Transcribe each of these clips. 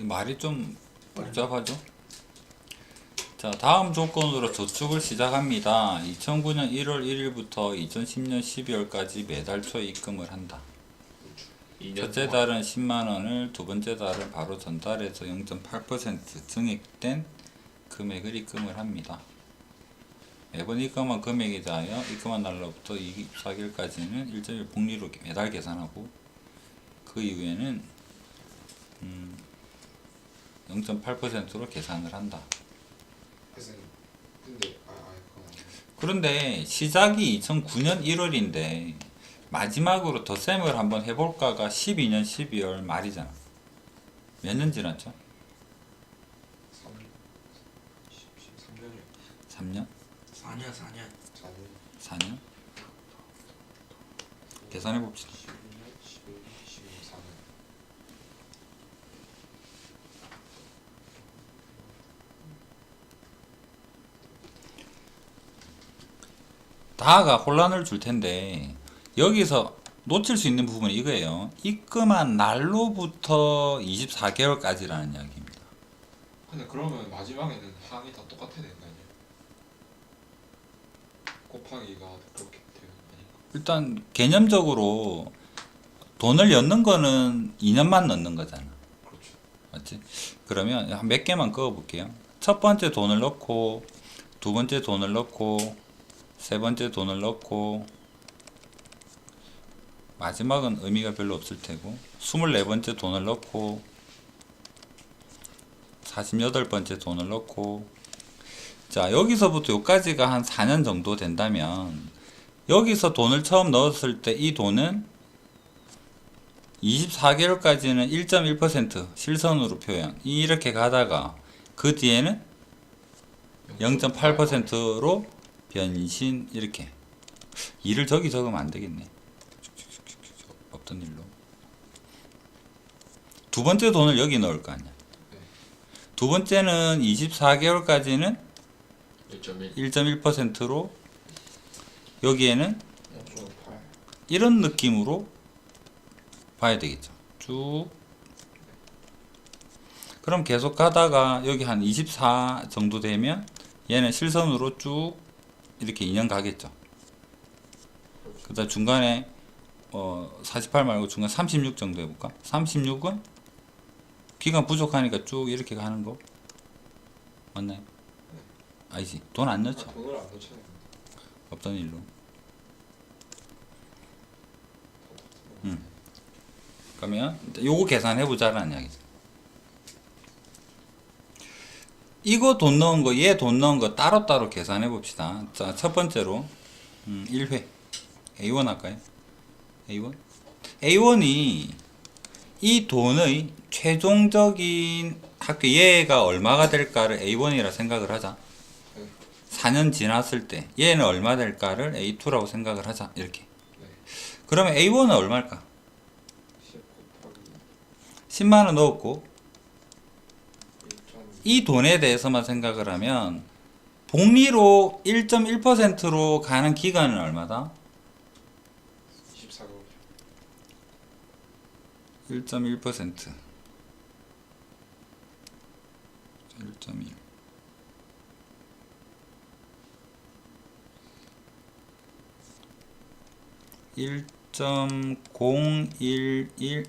이 말이 좀 복잡하죠? 자, 다음 조건으로 저축을 시작합니다. 2009년 1월 1일부터 2010년 12월까지 매달 초 입금을 한다. 첫째 달은 10만 원을, 두 번째 달은 바로 전달해서 0.8% 증액된 금액을 입금을 합니다. 매번 입금한 금액에 대하여 입금한 날로부터 24개월까지는 1.1 복리로 매달 계산하고 그 이후에는 음, 0.8%로 계산을 한다. 근데 아, 아. 그런데 시작이 2009년 1월인데 마지막으로 덧셈을 한번 해볼까가 12년 12월 말이잖아. 몇 년 지났죠? 3 13년이요. 3년? 4년 4년 4년 4년? 계산해 봅시다. 12년 11년 12년 4년 다가 혼란을 줄 텐데 여기서 놓칠 수 있는 부분이 이거예요. 입금한 날로부터 24개월까지라는 이야기입니다. 근데 그러면 마지막에는 항이 다 똑같아야 되는 거 아니에요? 곱하기가 그렇게 되는 거 아닌가? 일단 개념적으로 돈을 넣는 거는 2년만 넣는 거잖아. 그렇죠. 맞지? 그러면 한몇 개만 그어 볼게요. 첫 번째 돈을 넣고 두 번째 돈을 넣고 세 번째 돈을 넣고 마지막은 의미가 별로 없을 테고 24번째 돈을 넣고 48번째 돈을 넣고 자 여기서부터 여기까지가 한 4년 정도 된다면 여기서 돈을 처음 넣었을 때 이 돈은 24개월까지는 1.1% 실선으로 표현. 이렇게 가다가 그 뒤에는 0.8%로 변신 이렇게. 일을 저기 적으면 안 되겠네. 없던 일로. 두 번째 돈을 여기 넣을 거 아니야. 두 번째는 24개월까지는 1.1 1.1%로 여기에는 0.8 이런 느낌으로 봐야 되겠죠. 쭉. 그럼 계속 가다가 여기 한 24 정도 되면 얘는 실선으로 쭉 이렇게 2년 가겠죠. 그 다음 중간에 어, 48 말고 중간 36 정도 해볼까? 36은 기간 부족하니까 쭉 이렇게 가는 거 맞나요? 아니지 돈 안 넣죠. 아, 돈을 안 넣잖아요. 없던 일로. 음. 그러면 요거 계산해 보자라는 이야기죠. 이거 돈 넣은 거, 얘 돈 넣은 거 따로따로 계산해 봅시다. 자, 첫 번째로 음, 1회 A1 할까요? A1? A1이 이 돈의 최종적인 학교 얘가 얼마가 될까를 A1이라 생각을 하자. 4년 지났을 때 얘는 얼마 될까를 A2라고 생각을 하자. 이렇게. 네. 그러면 A1은 얼마일까? 10 곱하기 10만 원 넣었고 1.2 이 돈에 대해서만 생각을 하면 복리로 1.1%로 가는 기간은 얼마다? 24개월 1.1% 1.1 1.011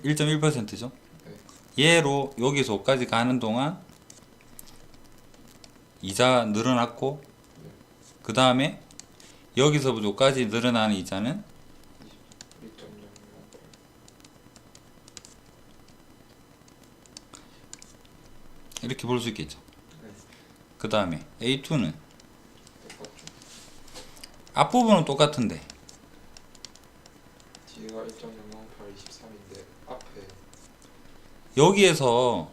1.1%죠. 네. 얘로 여기서 5까지 가는 동안 이자 늘어났고 그 다음에 여기서부터 5까지 늘어나는 이자는 1.008 이렇게 볼 수 있겠죠. 네. 그 다음에 A2는 똑같죠. 앞부분은 똑같은데 뒤가 1.008 23인데 앞에 여기에서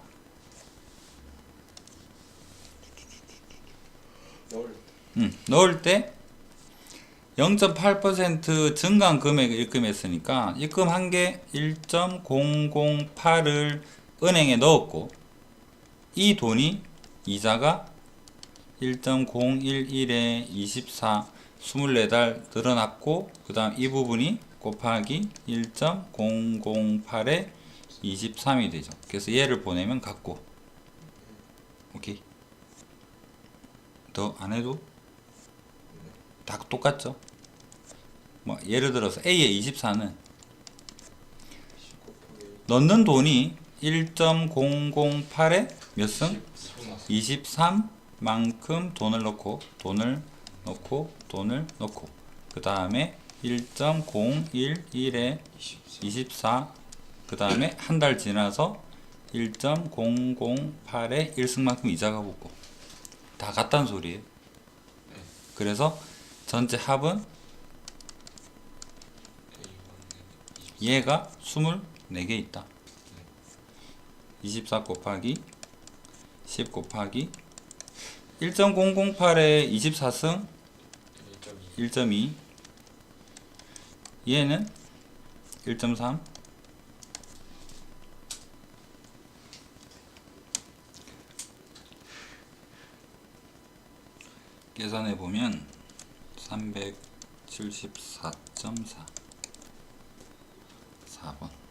넣을 음, 넣을 때 0.8% 증가한 금액을 입금했으니까 입금한 게 1.008을 은행에 넣었고 이 돈이 이자가 1.011에 24 24달 늘어났고 그 다음 이 부분이 곱하기 1.008에 23이 되죠. 그래서 얘를 보내면 같고. 오케이. 더 안 해도 다 똑같죠. 뭐 예를 들어서 A의 24는 10 곱하기 넣는 돈이 1.008에 몇 승? 23만큼 돈을 넣고 돈을 넣고 돈을 넣고 그 다음에 1.011에 24 24, 그 다음에 한 달 지나서 1.008에 1승만큼 이자가 붙고 다 같다는 소리예요. 그래서 전체 합은 얘가 24개 있다. 24 곱하기 10 곱하기 1.008에 24승 1.2 1.2 얘는 1.3 계산해 보면 374.4 4번